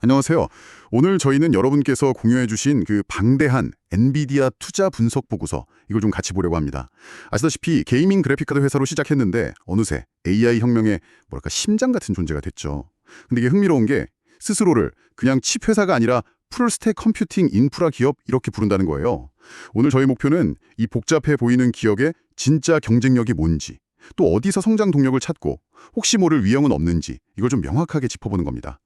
안녕하세요. 오늘 저희는 여러분께서 공유해 주신 그 방대한 엔비디아 투자 분석 보고서 이걸 좀 같이 보려고 합니다. 아시다시피 게이밍 그래픽카드 회사로 시작했는데 어느새 AI 혁명의 뭐랄까 심장 같은 존재가 됐죠. 근데 이게 흥미로운 게 스스로를 그냥 칩 회사가 아니라 풀스택 컴퓨팅 인프라 기업 이렇게 부른다는 거예요. 오늘 저희 목표는 이 복잡해 보이는 기업의 진짜 경쟁력이 뭔지 또 어디서 성장 동력을 찾고 혹시 모를 위험은 없는지 이걸 좀 명확하게 짚어보는 겁니다.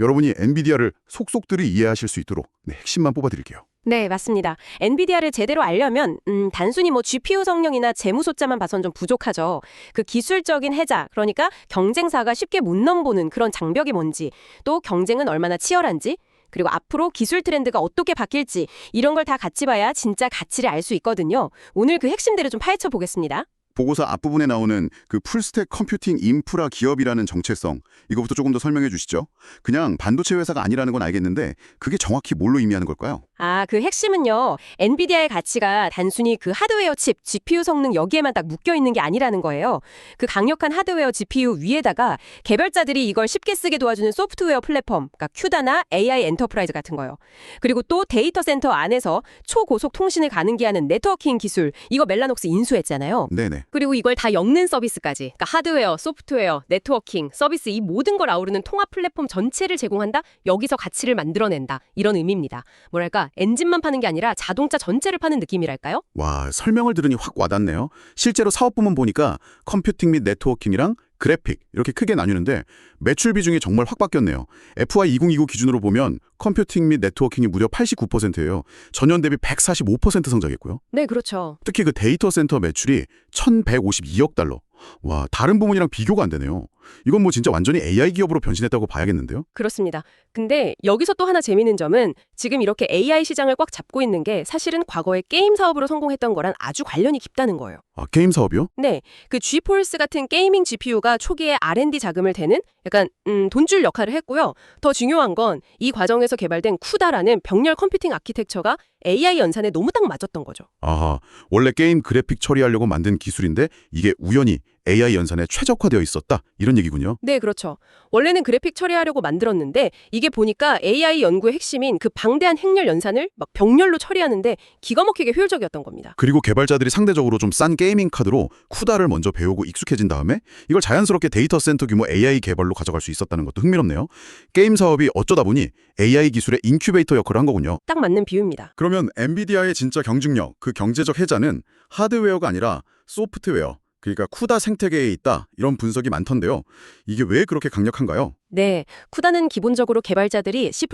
여러분이 엔비디아를 속속들이 이해하실 수 있도록 네, 핵심만 뽑아드릴게요. 네, 맞습니다. 엔비디아를 제대로 알려면 음, 단순히 뭐 GPU 성능이나 재무 숫자만 봐선 좀 부족하죠. 그 기술적인 해자, 그러니까 경쟁사가 쉽게 못 넘보는 그런 장벽이 뭔지, 또 경쟁은 얼마나 치열한지, 그리고 앞으로 기술 트렌드가 어떻게 바뀔지 이런 걸 다 같이 봐야 진짜 가치를 알 수 있거든요. 오늘 그 핵심들을 좀 파헤쳐 보겠습니다. 보고서 앞부분에 나오는 그 풀스택 컴퓨팅 인프라 기업이라는 정체성 이거부터 조금 더 설명해 주시죠. 그냥 반도체 회사가 아니라는 건 알겠는데 그게 정확히 뭘로 의미하는 걸까요? 아, 그 핵심은요. 엔비디아의 가치가 단순히 그 하드웨어 칩, GPU 성능 여기에만 딱 묶여 있는 게 아니라는 거예요. 그 강력한 하드웨어 GPU 위에다가 개발자들이 이걸 쉽게 쓰게 도와주는 소프트웨어 플랫폼, 그러니까 큐다나 AI 엔터프라이즈 같은 거요. 그리고 또 데이터 센터 안에서 초고속 통신을 가능케 하는 네트워킹 기술, 이거 멜라녹스 인수했잖아요. 네네. 그리고 이걸 다 엮는 서비스까지. 그러니까 하드웨어, 소프트웨어, 네트워킹, 서비스 이 모든 걸 아우르는 통합 플랫폼 전체를 제공한다. 여기서 가치를 만들어낸다. 이런 의미입니다. 뭐랄까 엔진만 파는 게 아니라 자동차 전체를 파는 느낌이랄까요? 와 설명을 들으니 확 와닿네요. 실제로 사업 부문 보니까 컴퓨팅 및 네트워킹이랑 그래픽 이렇게 크게 나뉘는데 매출 비중이 정말 확 바뀌었네요. FY 2029 기준으로 보면 컴퓨팅 및 네트워킹이 무려 89%예요. 전년 대비 145% 성장했고요. 네, 그렇죠. 특히 그 데이터 센터 매출이 1,152억 달러. 와, 다른 부문이랑 비교가 안 되네요. 이건 뭐 진짜 완전히 AI 기업으로 변신했다고 봐야겠는데요? 그렇습니다. 근데 여기서 또 하나 재미있는 점은 지금 이렇게 AI 시장을 꽉 잡고 있는 게 사실은 과거에 게임 사업으로 성공했던 거랑 아주 관련이 깊다는 거예요. 아, 게임 사업이요? 네, 그 G폴스 같은 게이밍 GPU가 초기에 R&D 자금을 대는 약간 음, 돈줄 역할을 했고요. 더 중요한 건 이 과정에서 개발된 쿠다라는 병렬 컴퓨팅 아키텍처가 AI 연산에 너무 딱 맞았던 거죠. 아하, 원래 게임 그래픽 처리하려고 만든 기술인데 이게 우연히 AI 연산에 최적화되어 있었다. 이런 얘기군요. 네, 그렇죠. 원래는 그래픽 처리하려고 만들었는데 이게 보니까 AI 연구의 핵심인 그 방대한 행렬 연산을 막 병렬로 처리하는데 기가 막히게 효율적이었던 겁니다. 그리고 개발자들이 상대적으로 좀 싼 게이밍 카드로 쿠다를 먼저 배우고 익숙해진 다음에 이걸 자연스럽게 데이터 센터 규모 AI 개발로 가져갈 수 있었다는 것도 흥미롭네요. 게임 사업이 어쩌다 보니 AI 기술의 인큐베이터 역할을 한 거군요. 딱 맞는 비유입니다. 그러면 엔비디아의 진짜 경쟁력, 그 경제적 해자는 하드웨어가 아니라 소프트웨어, 그러니까 쿠다 생태계에 있다 이런 분석이 많던데요. 이게 왜 그렇게 강력한가요? 네, 쿠다는 기본적으로 개발자들이 C++,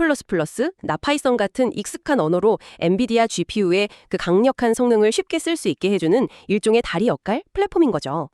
나 파이썬 같은 익숙한 언어로 엔비디아 GPU의 그 강력한 성능을 쉽게 쓸 수 있게 해주는 일종의 다리 역할 플랫폼인 거죠.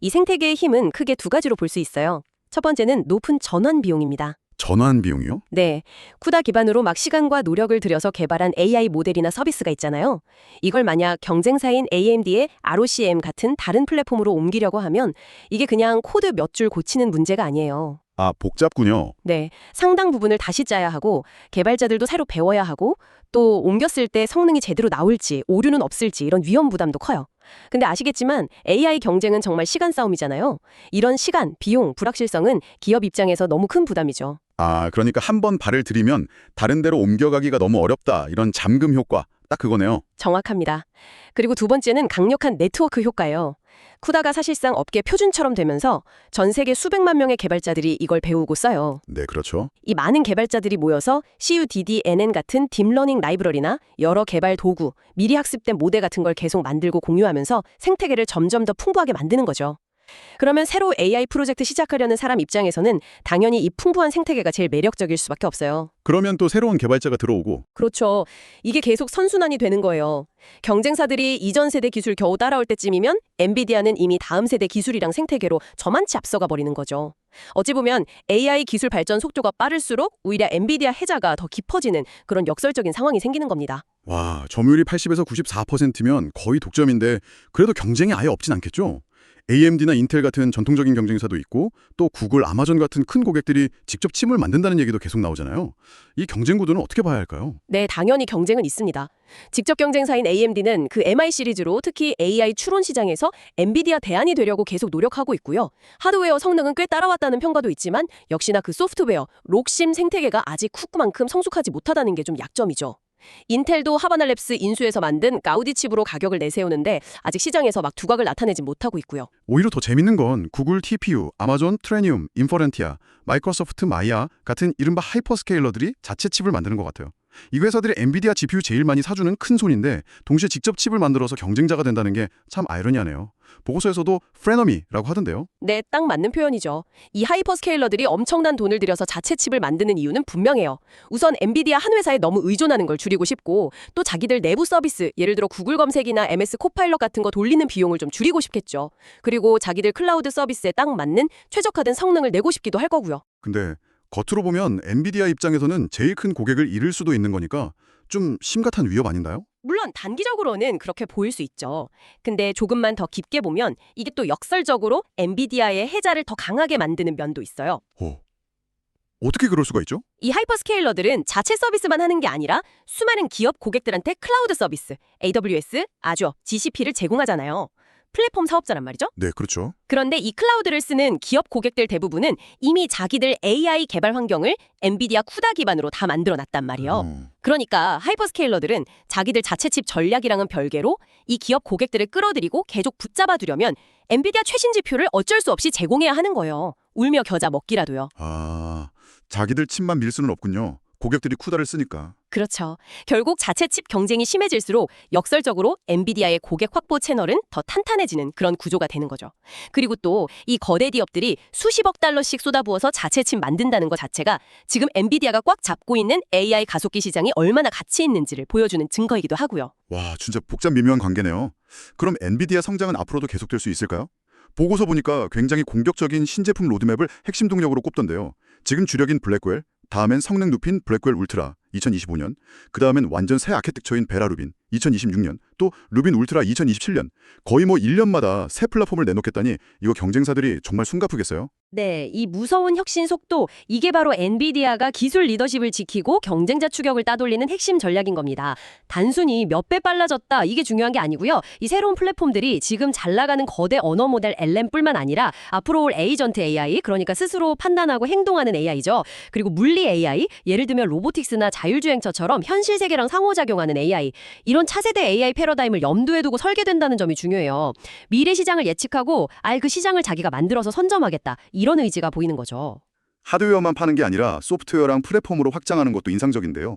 이 생태계의 힘은 크게 두 가지로 볼 수 있어요. 첫 번째는 높은 전환 비용입니다. 전환 비용이요? 네, 쿠다 기반으로 막 시간과 노력을 들여서 개발한 AI 모델이나 서비스가 있잖아요. 이걸 만약 경쟁사인 AMD의 ROCm 같은 다른 플랫폼으로 옮기려고 하면 이게 그냥 코드 몇 줄 고치는 문제가 아니에요. 아, 복잡군요. 네, 상당 부분을 다시 짜야 하고 개발자들도 새로 배워야 하고 또 옮겼을 때 성능이 제대로 나올지 오류는 없을지 이런 위험 부담도 커요. 근데 아시겠지만 AI 경쟁은 정말 시간 싸움이잖아요. 이런 시간, 비용, 불확실성은 기업 입장에서 너무 큰 부담이죠. 아, 그러니까 한 번 발을 들이면 다른 데로 옮겨가기가 너무 어렵다. 이런 잠금 효과. 딱 그거네요. 정확합니다. 그리고 두 번째는 강력한 네트워크 효과예요. 쿠다가 사실상 업계 표준처럼 되면서 전 세계 수백만 명의 개발자들이 이걸 배우고 써요. 네, 그렇죠. 이 많은 개발자들이 모여서 CUDD-NN 같은 딥러닝 라이브러리나 여러 개발 도구, 미리 학습된 모델 같은 걸 계속 만들고 공유하면서 생태계를 점점 더 풍부하게 만드는 거죠. 그러면 새로 AI 프로젝트 시작하려는 사람 입장에서는 당연히 이 풍부한 생태계가 제일 매력적일 수밖에 없어요. 그러면 또 새로운 개발자가 들어오고 그렇죠. 이게 계속 선순환이 되는 거예요. 경쟁사들이 이전 세대 기술 겨우 따라올 때쯤이면 엔비디아는 이미 다음 세대 기술이랑 생태계로 저만치 앞서가 버리는 거죠. 어찌 보면 AI 기술 발전 속도가 빠를수록 오히려 엔비디아 해자가 더 깊어지는 그런 역설적인 상황이 생기는 겁니다. 와, 점유율이 80에서 94%면 거의 독점인데 그래도 경쟁이 아예 없진 않겠죠? AMD나 인텔 같은 전통적인 경쟁사도 있고 또 구글, 아마존 같은 큰 고객들이 직접 칩을 만든다는 얘기도 계속 나오잖아요. 이 경쟁 구도는 어떻게 봐야 할까요? 네, 당연히 경쟁은 있습니다. 직접 경쟁사인 AMD는 그 MI 시리즈로 특히 AI 추론 시장에서 엔비디아 대안이 되려고 계속 노력하고 있고요. 하드웨어 성능은 꽤 따라왔다는 평가도 있지만 역시나 그 소프트웨어, 록심 생태계가 아직 쿠크만큼 성숙하지 못하다는 게 좀 약점이죠. 인텔도 하바나랩스 인수해서 만든 가우디 칩으로 가격을 내세우는데 아직 시장에서 막 두각을 나타내지 못하고 있고요. 오히려 더 재밌는 건 구글 TPU, 아마존 트레니움, 인퍼렌티아, 마이크로소프트 마이아 같은 이른바 하이퍼스케일러들이 자체 칩을 만드는 것 같아요. 이 회사들이 엔비디아 GPU 제일 많이 사주는 큰 손인데 동시에 직접 칩을 만들어서 경쟁자가 된다는 게 참 아이러니하네요. 보고서에서도 프레너미라고 하던데요. 네, 딱 맞는 표현이죠. 이 하이퍼스케일러들이 엄청난 돈을 들여서 자체 칩을 만드는 이유는 분명해요. 우선 엔비디아 한 회사에 너무 의존하는 걸 줄이고 싶고 또 자기들 내부 서비스, 예를 들어 구글 검색이나 MS 코파일럿 같은 거 돌리는 비용을 좀 줄이고 싶겠죠. 그리고 자기들 클라우드 서비스에 딱 맞는 최적화된 성능을 내고 싶기도 할 거고요. 근데 겉으로 보면 엔비디아 입장에서는 제일 큰 고객을 잃을 수도 있는 거니까 좀 심각한 위협 아닌가요? 물론 단기적으로는 그렇게 보일 수 있죠. 근데 조금만 더 깊게 보면 이게 또 역설적으로 엔비디아의 해자를 더 강하게 만드는 면도 있어요. 오. 어떻게 그럴 수가 있죠? 이 하이퍼스케일러들은 자체 서비스만 하는 게 아니라 수많은 기업 고객들한테 클라우드 서비스, AWS, 아주어, GCP를 제공하잖아요. 플랫폼 사업자란 말이죠. 네, 그렇죠. 그런데 이 클라우드를 쓰는 기업 고객들 대부분은 이미 자기들 AI 개발 환경을 엔비디아 쿠다 기반으로 다 만들어 놨단 말이에요. 어. 그러니까 하이퍼스케일러들은 자기들 자체 칩 전략이랑은 별개로 이 기업 고객들을 끌어들이고 계속 붙잡아 두려면 엔비디아 최신 지표를 어쩔 수 없이 제공해야 하는 거예요. 울며 겨자 먹기라도요. 아, 자기들 칩만 밀 수는 없군요. 고객들이 쿠다를 쓰니까. 그렇죠. 결국 자체 칩 경쟁이 심해질수록 역설적으로 엔비디아의 고객 확보 채널은 더 탄탄해지는 그런 구조가 되는 거죠. 그리고 또 이 거대 기업들이 수십억 달러씩 쏟아부어서 자체 칩 만든다는 것 자체가 지금 엔비디아가 꽉 잡고 있는 AI 가속기 시장이 얼마나 가치 있는지를 보여주는 증거이기도 하고요. 와, 진짜 복잡 미묘한 관계네요. 그럼 엔비디아 성장은 앞으로도 계속될 수 있을까요? 보고서 보니까 굉장히 공격적인 신제품 로드맵을 핵심 동력으로 꼽던데요. 지금 주력인 블랙웰, 다음엔 성능 높인 블랙웰 울트라 2025년, 그 다음엔 완전 새 아키텍처인 베라 루빈 2026년, 또 루빈 울트라 2027년. 거의 뭐 1년마다 새 플랫폼을 내놓겠다니 이거 경쟁사들이 정말 숨가쁘겠어요? 네, 이 무서운 혁신 속도, 이게 바로 엔비디아가 기술 리더십을 지키고 경쟁자 추격을 따돌리는 핵심 전략인 겁니다. 단순히 몇 배 빨라졌다, 이게 중요한 게 아니고요. 이 새로운 플랫폼들이 지금 잘 나가는 거대 언어 모델 LM뿐만 아니라 앞으로 올 에이전트 AI, 그러니까 스스로 판단하고 행동하는 AI죠. 그리고 물리 AI, 예를 들면 로보틱스나 자 율주행처럼 현실 세계랑 상호작용하는 AI, 이런 차세대 AI 패러다임을 염두에 두고 설계된다는 점이 중요해요. 미래 시장을 예측하고 아예 그 시장을 자기가 만들어서 선점하겠다. 이런 의지가 보이는 거죠. 하드웨어만 파는 게 아니라 소프트웨어랑 플랫폼으로 확장하는 것도 인상적인데요.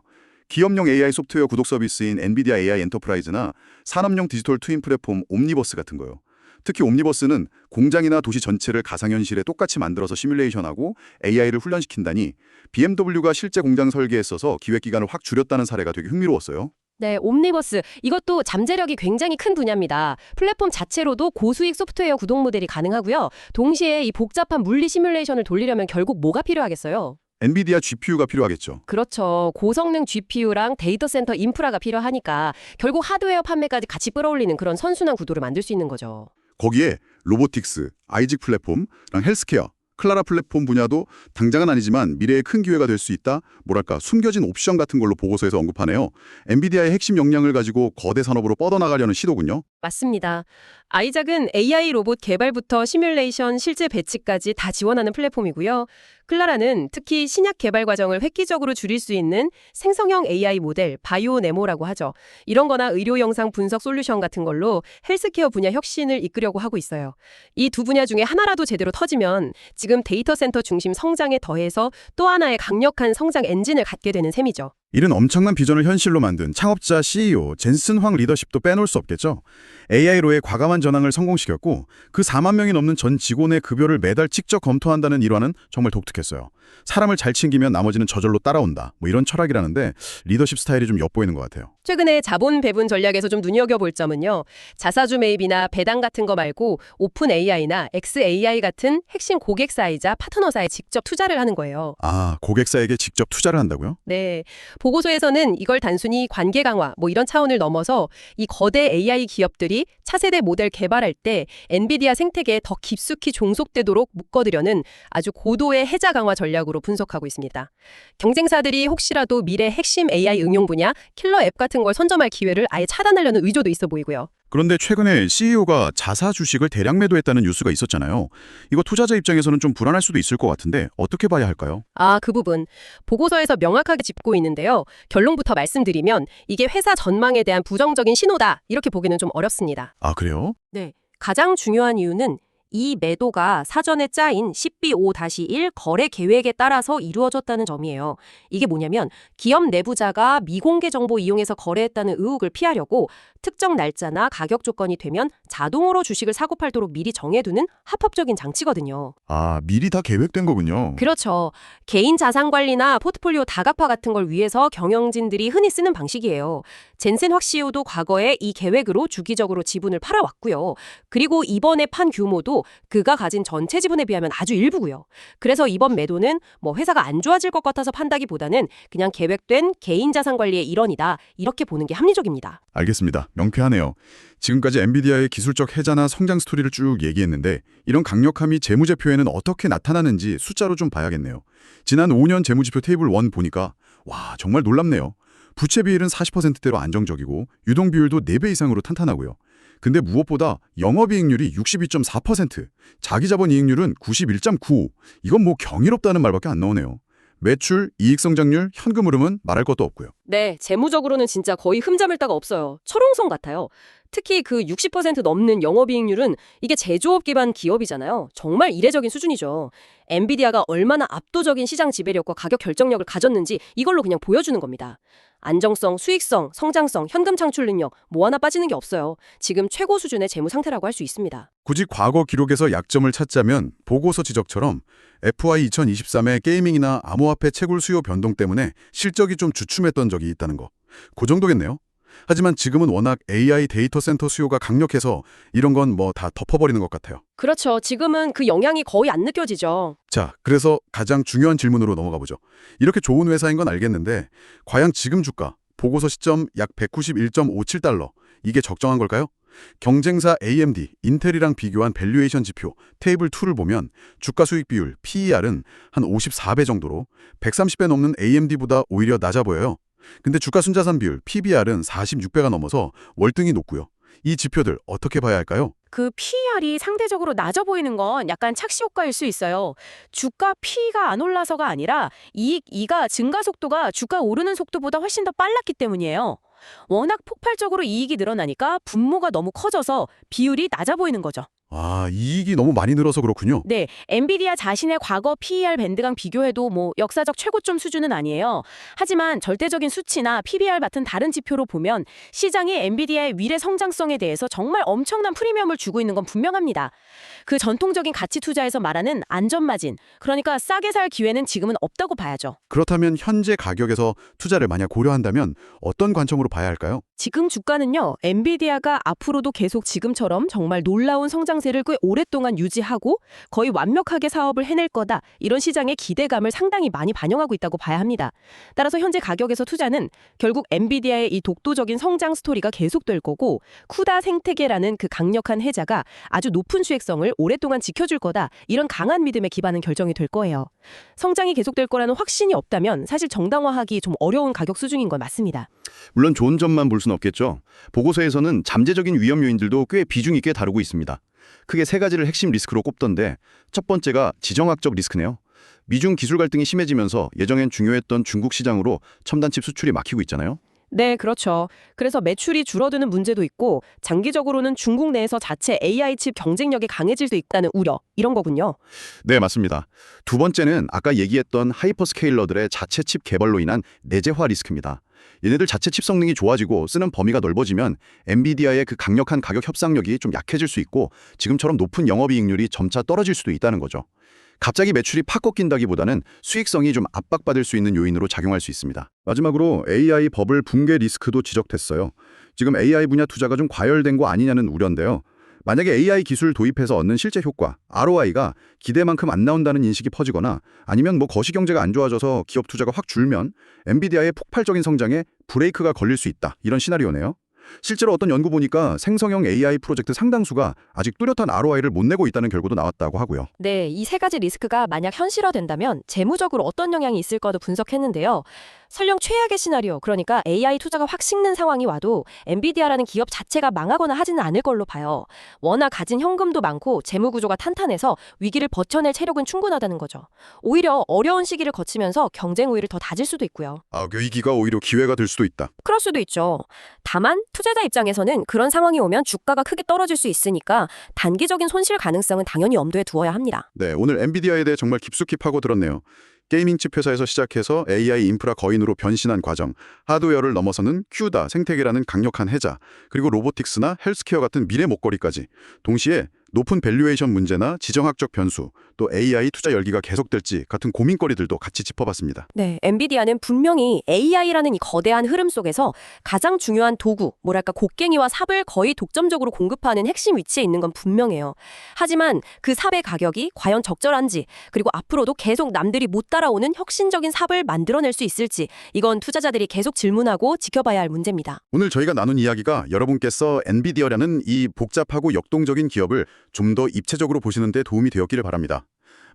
기업용 AI 소프트웨어 구독 서비스인 엔비디아 AI 엔터프라이즈나 산업용 디지털 트윈 플랫폼 옴니버스 같은 거요. 특히 옴니버스는 공장이나 도시 전체를 가상현실에 똑같이 만들어서 시뮬레이션하고 AI를 훈련시킨다니 BMW가 실제 공장 설계에 써서 기획 기간을 확 줄였다는 사례가 되게 흥미로웠어요. 네, 옴니버스. 이것도 잠재력이 굉장히 큰 분야입니다. 플랫폼 자체로도 고수익 소프트웨어 구독 모델이 가능하고요. 동시에 이 복잡한 물리 시뮬레이션을 돌리려면 결국 뭐가 필요하겠어요? 엔비디아 GPU가 필요하겠죠. 그렇죠. 고성능 GPU랑 데이터 센터 인프라가 필요하니까 결국 하드웨어 판매까지 같이 끌어올리는 그런 선순환 구도를 만들 수 있는 거죠. 거기에 로보틱스, 아이직 플랫폼랑 헬스케어, 클라라 플랫폼 분야도 당장은 아니지만 미래의 큰 기회가 될 수 있다. 뭐랄까 숨겨진 옵션 같은 걸로 보고서에서 언급하네요. 엔비디아의 핵심 역량을 가지고 거대 산업으로 뻗어나가려는 시도군요. 맞습니다. 아이작은 AI 로봇 개발부터 시뮬레이션, 실제 배치까지 다 지원하는 플랫폼이고요. 클라라는 특히 신약 개발 과정을 획기적으로 줄일 수 있는 생성형 AI 모델 바이오 네모라고 하죠. 이런 거나 의료 영상 분석 솔루션 같은 걸로 헬스케어 분야 혁신을 이끌려고 하고 있어요. 이 두 분야 중에 하나라도 제대로 터지면 지금 데이터 센터 중심 성장에 더해서 또 하나의 강력한 성장 엔진을 갖게 되는 셈이죠. 이런 엄청난 비전을 현실로 만든 창업자 CEO 젠슨 황 리더십도 빼놓을 수 없겠죠. AI로의 과감한 전환을 성공시켰고 그 4만 명이 넘는 전 직원의 급여를 매달 직접 검토한다는 일화는 정말 독특했어요. 사람을 잘 챙기면 나머지는 저절로 따라온다. 뭐 이런 철학이라는데 리더십 스타일이 좀 엿보이는 것 같아요. 최근에 자본 배분 전략에서 좀 눈여겨볼 점은요. 자사주 매입이나 배당 같은 거 말고 오픈 AI나 XAI 같은 핵심 고객사이자 파트너사에 직접 투자를 하는 거예요. 아, 고객사에게 직접 투자를 한다고요? 네. 보고서에서는 이걸 단순히 관계 강화 뭐 이런 차원을 넘어서 이 거대 AI 기업들이 차세대 모델 개발할 때 엔비디아 생태계에 더 깊숙이 종속되도록 묶어두려는 아주 고도의 해자 강화 전략 으로 분석하고 있습니다. 경쟁사들이 혹시라도 미래 핵심 AI 응용 분야 킬러 앱 같은 걸 선점할 기회를 아예 차단하려는 의조도 있어 보이고요. 그런데 최근에 CEO가 자사 주식을 대량 매도했다는 뉴스가 있었잖아요. 이거 투자자 입장에서는 좀 불안할 수도 있을 것 같은데 어떻게 봐야 할까요? 아, 그 부분. 보고서에서 명확하게 짚고 있는데요. 결론부터 말씀드리면 이게 회사 전망에 대한 부정적인 신호다. 이렇게 보기는 좀 어렵습니다. 아, 그래요? 네. 가장 중요한 이유는 이 매도가 사전에 짜인 10B5-1 거래 계획에 따라서 이루어졌다는 점이에요. 이게 뭐냐면 기업 내부자가 미공개 정보 이용해서 거래했다는 의혹을 피하려고 특정 날짜나 가격 조건이 되면 자동으로 주식을 사고 팔도록 미리 정해두는 합법적인 장치거든요. 아, 미리 다 계획된 거군요. 그렇죠. 개인 자산 관리나 포트폴리오 다각화 같은 걸 위해서 경영진들이 흔히 쓰는 방식이에요. 젠센 확 CEO도 과거에 이 계획으로 주기적으로 지분을 팔아왔고요. 그리고 이번에 판 규모도 그가 가진 전체 지분에 비하면 아주 일부고요. 그래서 이번 매도는 뭐 회사가 안 좋아질 것 같아서 판다기보다는 그냥 계획된 개인 자산 관리의 일원이다. 이렇게 보는 게 합리적입니다. 알겠습니다. 명쾌하네요. 지금까지 엔비디아의 기술적 해자나 성장 스토리를 쭉 얘기했는데 이런 강력함이 재무제표에는 어떻게 나타나는지 숫자로 좀 봐야겠네요. 지난 5년 재무지표 테이블 1 보니까 와 정말 놀랍네요. 부채 비율은 40%대로 안정적이고 유동 비율도 4배 이상으로 탄탄하고요. 근데 무엇보다 영업이익률이 62.4%, 자기자본 이익률은 91.95. 이건 뭐 경이롭다는 말밖에 안 나오네요. 매출, 이익 성장률, 현금 흐름은 말할 것도 없고요. 네, 재무적으로는 진짜 거의 흠잡을 데가 없어요. 철옹성 같아요. 특히 그 60% 넘는 영업이익률은 이게 제조업 기반 기업이잖아요. 정말 이례적인 수준이죠. 엔비디아가 얼마나 압도적인 시장 지배력과 가격 결정력을 가졌는지 이걸로 그냥 보여주는 겁니다. 안정성, 수익성, 성장성, 현금 창출 능력 뭐 하나 빠지는 게 없어요. 지금 최고 수준의 재무 상태라고 할 수 있습니다. 굳이 과거 기록에서 약점을 찾자면 보고서 지적처럼 FY 2023의 게이밍이나 암호화폐 채굴 수요 변동 때문에 실적이 좀 주춤했던 적이 있다는 거. 그 정도겠네요. 하지만 지금은 워낙 AI 데이터 센터 수요가 강력해서 이런 건 뭐 다 덮어버리는 것 같아요. 그렇죠. 지금은 그 영향이 거의 안 느껴지죠. 자, 그래서 가장 중요한 질문으로 넘어가 보죠. 이렇게 좋은 회사인 건 알겠는데 과연 지금 주가 보고서 시점 약 191.57달러 이게 적정한 걸까요? 경쟁사 AMD, 인텔이랑 비교한 밸류에이션 지표 테이블 2를 보면 주가 수익 비율 PER은 한 54배 정도로 130배 넘는 AMD보다 오히려 낮아 보여요. 근데 주가 순자산 비율 PBR은 46배가 넘어서 월등히 높고요. 이 지표들 어떻게 봐야 할까요? 그 PER이 상대적으로 낮아 보이는 건 약간 착시 효과일 수 있어요. 주가 P가 안 올라서가 아니라 이익 E가 증가 속도가 주가 오르는 속도보다 훨씬 더 빨랐기 때문이에요. 워낙 폭발적으로 이익이 늘어나니까 분모가 너무 커져서 비율이 낮아 보이는 거죠. 아, 이익이 너무 많이 늘어서 그렇군요. 네, 엔비디아 자신의 과거 PER 밴드랑 비교해도 뭐 역사적 최고점 수준은 아니에요. 하지만 절대적인 수치나 PBR 같은 다른 지표로 보면 시장이 엔비디아의 미래 성장성에 대해서 정말 엄청난 프리미엄을 주고 있는 건 분명합니다. 그 전통적인 가치 투자에서 말하는 안전 마진, 그러니까 싸게 살 기회는 지금은 없다고 봐야죠. 그렇다면 현재 가격에서 투자를 만약 고려한다면 어떤 관점으로 봐야 할까요? 지금 주가는요, 엔비디아가 앞으로도 계속 지금처럼 정말 놀라운 성장 세를 꽤 오랫동안 유지하고 거의 완벽하게 사업을 해낼 거다. 이런 시장의 기대감을 상당히 많이 반영하고 있다고 봐야 합니다. 따라서 현재 가격에서 투자는 결국 엔비디아의 이 독도적인 성장 스토리가 계속될 거고 쿠다 생태계라는 그 강력한 해자가 아주 높은 수익성을 오랫동안 지켜줄 거다. 이런 강한 믿음에 기반한 결정이 될 거예요. 성장이 계속될 거라는 확신이 없다면 사실 정당화하기 좀 어려운 가격 수준인 건 맞습니다. 물론 좋은 점만 볼 수는 없겠죠. 보고서에서는 잠재적인 위험 요인들도 꽤 비중 있게 다루고 있습니다. 크게 세 가지를 핵심 리스크로 꼽던데 첫 번째가 지정학적 리스크네요. 미중 기술 갈등이 심해지면서 예정엔 중요했던 중국 시장으로 첨단 칩 수출이 막히고 있잖아요. 네, 그렇죠. 그래서 매출이 줄어드는 문제도 있고 장기적으로는 중국 내에서 자체 AI 칩 경쟁력이 강해질 수 있다는 우려 이런 거군요. 네, 맞습니다. 두 번째는 아까 얘기했던 하이퍼스케일러들의 자체 칩 개발로 인한 내재화 리스크입니다. 얘네들 자체 칩 성능이 좋아지고 쓰는 범위가 넓어지면 엔비디아의 그 강력한 가격 협상력이 좀 약해질 수 있고 지금처럼 높은 영업이익률이 점차 떨어질 수도 있다는 거죠. 갑자기 매출이 팍 꺾인다기보다는 수익성이 좀 압박받을 수 있는 요인으로 작용할 수 있습니다. 마지막으로 AI 버블 붕괴 리스크도 지적됐어요. 지금 AI 분야 투자가 좀 과열된 거 아니냐는 우려인데요. 만약에 AI 기술 도입해서 얻는 실제 효과, ROI가 기대만큼 안 나온다는 인식이 퍼지거나 아니면 뭐 거시경제가 안 좋아져서 기업 투자가 확 줄면 엔비디아의 폭발적인 성장에 브레이크가 걸릴 수 있다. 이런 시나리오네요. 실제로 어떤 연구 보니까 생성형 AI 프로젝트 상당수가 아직 뚜렷한 ROI를 못 내고 있다는 결과도 나왔다고 하고요. 네, 이 세 가지 리스크가 만약 현실화된다면 재무적으로 어떤 영향이 있을 거도 분석했는데요. 설령 최악의 시나리오, 그러니까 AI 투자가 확 식는 상황이 와도 엔비디아라는 기업 자체가 망하거나 하지는 않을 걸로 봐요. 워낙 가진 현금도 많고 재무 구조가 탄탄해서 위기를 버텨낼 체력은 충분하다는 거죠. 오히려 어려운 시기를 거치면서 경쟁 우위를 더 다질 수도 있고요. 아, 위기가 오히려 기회가 될 수도 있다. 그럴 수도 있죠. 다만 투자자 입장에서는 그런 상황이 오면 주가가 크게 떨어질 수 있으니까 단기적인 손실 가능성은 당연히 염두에 두어야 합니다. 네, 오늘 엔비디아에 대해 정말 깊숙이 파고들었네요. 게이밍 칩 회사에서 시작해서 AI 인프라 거인으로 변신한 과정, 하드웨어를 넘어서는 큐다, 생태계라는 강력한 해자, 그리고 로보틱스나 헬스케어 같은 미래 목걸이까지. 동시에 높은 밸류에이션 문제나 지정학적 변수, 또 AI 투자 열기가 계속될지 같은 고민거리들도 같이 짚어봤습니다. 네, 엔비디아는 분명히 AI라는 이 거대한 흐름 속에서 가장 중요한 도구, 뭐랄까 곡괭이와 삽을 거의 독점적으로 공급하는 핵심 위치에 있는 건 분명해요. 하지만 그 삽의 가격이 과연 적절한지, 그리고 앞으로도 계속 남들이 못 따라오는 혁신적인 삽을 만들어낼 수 있을지, 이건 투자자들이 계속 질문하고 지켜봐야 할 문제입니다. 오늘 저희가 나눈 이야기가 여러분께서 엔비디아라는 이 복잡하고 역동적인 기업을 좀 더 입체적으로 보시는 데 도움이 되었기를 바랍니다.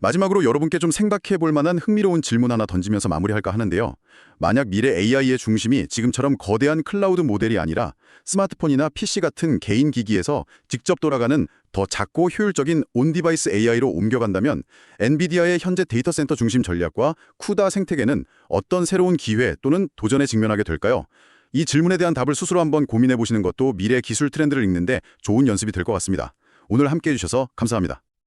마지막으로 여러분께 좀 생각해 볼 만한 흥미로운 질문 하나 던지면서 마무리할까 하는데요. 만약 미래 AI의 중심이 지금처럼 거대한 클라우드 모델이 아니라 스마트폰이나 PC 같은 개인 기기에서 직접 돌아가는 더 작고 효율적인 온디바이스 AI로 옮겨간다면 엔비디아의 현재 데이터 센터 중심 전략과 쿠다 생태계는 어떤 새로운 기회 또는 도전에 직면하게 될까요? 이 질문에 대한 답을 스스로 한번 고민해 보시는 것도 미래 기술 트렌드를 읽는데 좋은 연습이 될 것 같습니다. 오늘 함께 해 주셔서 감사합니다.